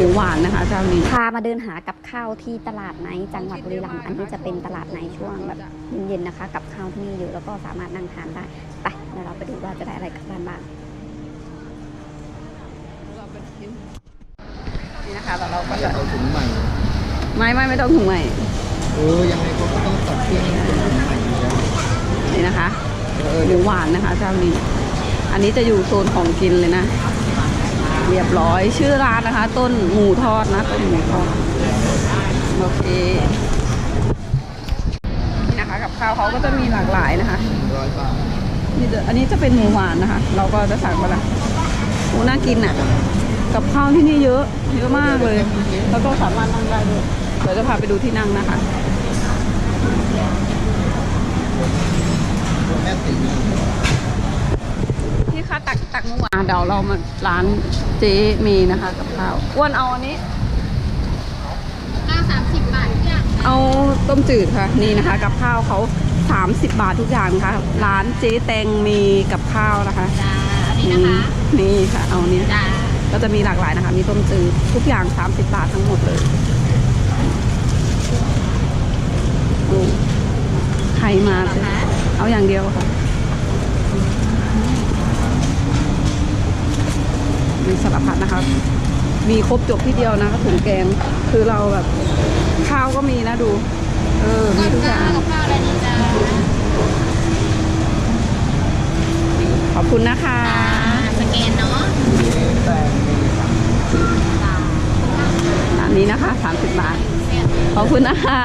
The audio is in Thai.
มูหวานนะคะเจ้านี้พามาเดินหากับข้าวที่ตลาดไนท์จังหวัดบุรีรัมย์อันนี้จะเป็นตลาดไนท์ช่วงแบบเย็นๆนะคะ กับข้าวที่นี่เยอะแล้วก็สามารถนั่งทานได้ไปเดี๋ยวเราไปดูว่าจะได้อะไรกลับบ้านบ้างนี่นะคะแล้วเราก็จะจะเอาถุงใหม่ไม่ไม่ไม่ต้องถุงใหม่เออยังไงเขาก็ต้องตัดเครื่องให้เป็นถุงใหม่อยู่แล้วนี่นะคะเออหมูหวานนะคะเจ้านี้ อันนี้จะอยู่โซนของกินเลยนะ เรียบร้อยชื่อร้านนะคะ ต้นหมูทอดนะต้นหมูทอดโอเคนี่นะคะกับข้าวเขาก็จะมีหลากหลายนะคะนี่อันนี้จะเป็นหมูหวานนะคะ เราก็จะสั่งมาละโอ้น่ากินอะ กับข้าวที่นี่เยอะเยอะมากเลย แล้วก็สามารถนั่งได้ด้วยเดี๋ยวจะพาไปดูที่นั่งนะคะ แม่ติ๋ม ที่ ค่ะตักตักหมูหวานเดี๋ยวเรามาร้านเจ๊เมย์นะคะกับข้าวอ้วนเอาอันนี้ ข้าวสามสิบบาททุกอย่างเอาต้มจืดค่ะนี่นะคะ กับข้าวเขา30 บาททุกอย่างนะคะร้านเจ๊แตงมีกับข้าวนะคะจ้าอันนี้นะคะนี่ค่ะเอาเนี้ยจ้าก็จะมีหลากหลายนะคะ มีต้มจืดทุกอย่าง 30 บาททั้งหมดเลยดูใครมาเลยเอาอย่างเดียวค่ะ สารพัดนะคะ มีครบจบที่เดียวนะคะถุงแกงคือเราแบบข้าวก็มีนะดู เออมีทุกอย่างกับข้าวอะไรดีจ้าขอบคุณนะคะสแกนเนาะแต่ร้านนี้นะคะ 30 บาท ขอบคุณนะคะ